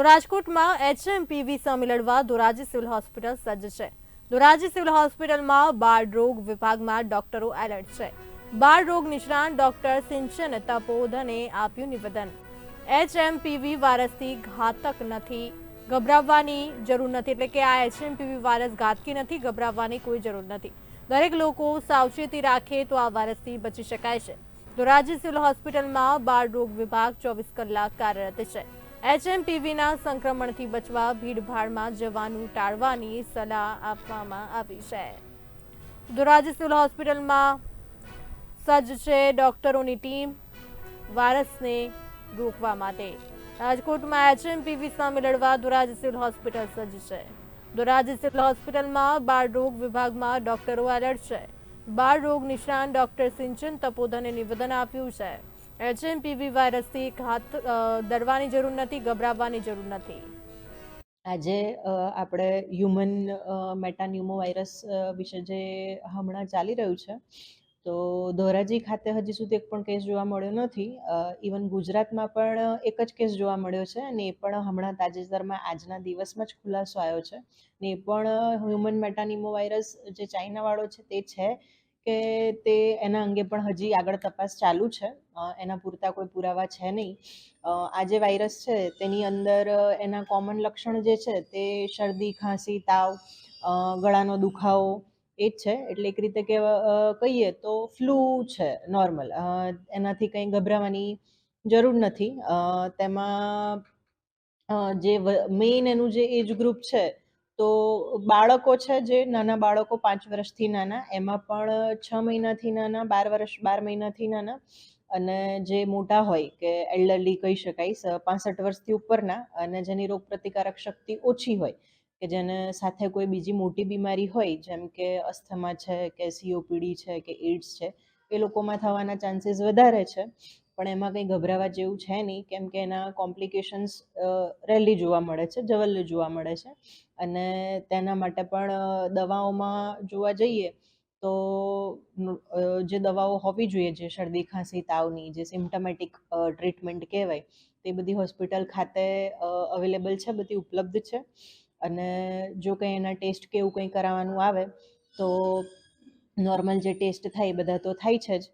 તો રાજકોટમાં એચએમપીવી સામે લડવા ધોરાજી સિવિલ હોસ્પિટલ સજ્જ છે. ધોરાજી સિવિલ હોસ્પિટલમાં બાળ રોગ વિભાગમાં ડોક્ટરો એલર્ટ છે. બાળ રોગ નિષ્ણાંત ડોક્ટર સિંચન તપોધને આપ્યું નિવેદન. એચએમપીવી વાયરસથી ઘાતક નથી, ગભરાવવાની જરૂર નથી, એટલે કે આ એચએમપીવી વાયરસ ઘાતકી નથી, ગભરાવવાની કોઈ જરૂર નથી. દરેક લોકો સાવચેતી રાખે તો આ વાયરસથી બચી શકાય છે. ધોરાજી સિવિલ હોસ્પિટલમાં બાળ રોગ વિભાગ ચોવીસ કલાક કાર્યરત છે. એચએમપીવીના સંક્રમણથી બચવા ભીડભાડમાં જવાનું ટાળવાની સલાહ આપવામાં આવી છે. ધોરાજી સિવિલ હોસ્પિટલમાં સજ્જ છે ડોક્ટરોની ટીમ વાયરસને રોકવા માટે. રાજકોટમાં એચએમપીવી સામે લડવા ધોરાજી સિવિલ હોસ્પિટલ સજ્જ છે. ધોરાજી સિવિલ હોસ્પિટલમાં બાળ રોગ વિભાગમાં ડોક્ટરો એલર્ટ છે. બાળ રોગ નિષ્ણાંત ડોક્ટર સિંચન તપોધને નિવેદન આપ્યું છે. એચએમપીવી વાયરસથી ઘાત ડરવાની જરૂર નથી ગભરાવવાની જરૂર નથી. આજે આપણે હ્યુમન મેટાન્યુમો વાયરસ વિશે જે હમણાં ચાલી રહ્યું છે, તો ધોરાજી ખાતે હજી સુધી એક પણ કેસ જોવા મળ્યો નથી. ઇવન ગુજરાતમાં પણ એક જ કેસ જોવા મળ્યો છે અને એ પણ હમણાં તાજેતરમાં આજના દિવસમાં જ ખુલાસો આવ્યો છે. ને એ પણ હ્યુમન મેટાનિમો વાયરસ જે ચાઇનાવાળો છે તે છે. કે તે એના અંગે પણ હજી આગળ તપાસ ચાલુ છે. એના પૂરતા કોઈ પુરાવા છે નહીં. આ જે વાયરસ છે, તેની અંદર એના કોમન લક્ષણ જે છે, તે શરદી, ખાંસી, તાવ ગળાનો દુખાવો, એ જ છે. એટલે એક રીતે કે કહીએ તો ફ્લૂ છે, નોર્મલ. એનાથી કંઈ ગભરાવાની જરૂર નથી. તેમાં જે મેઇન એનું જે એજ ગ્રુપ છે તો બાળકો છે જે નાના બાળકો પાંચ વર્ષથી નાના, એમાં પણ છ મહિનાથી નાના, બાર વર્ષ, બાર મહિનાથી નાના અને જે મોટા હોય કે એલ્ડરલી કહી શકાય પાસઠ વર્ષથી ઉપરના અને જેની રોગ પ્રતિકારક શક્તિ ઓછી હોય કે જેને સાથે કોઈ બીજી મોટી બીમારી હોય, જેમ કે અસ્થમા છે, કે સીઓપીડી છે, કે એડ્સ છે, એ લોકોમાં થવાના ચાન્સીસ વધારે છે. પણ એમાં કંઈ ગભરાવા જેવું છે નહીં, કેમ કે એના કોમ્પ્લિકેશન્સ રેલી જોવા મળે છે, જવલ્લી જોવા મળે છે. અને તેના માટે પણ દવાઓમાં જોવા જઈએ તો જે દવાઓ હોવી જોઈએ, જે શરદી, ખાંસી, તાવની, જે સિમ્ટમેટિક ટ્રીટમેન્ટ કહેવાય, તે બધી હોસ્પિટલ ખાતે અવેલેબલ છે, બધી ઉપલબ્ધ છે. અને જો કંઈ એના ટેસ્ટ કે એવું કંઈ કરાવવાનું આવે, તો નોર્મલ જે ટેસ્ટ થાય એ બધા તો થાય છે જ.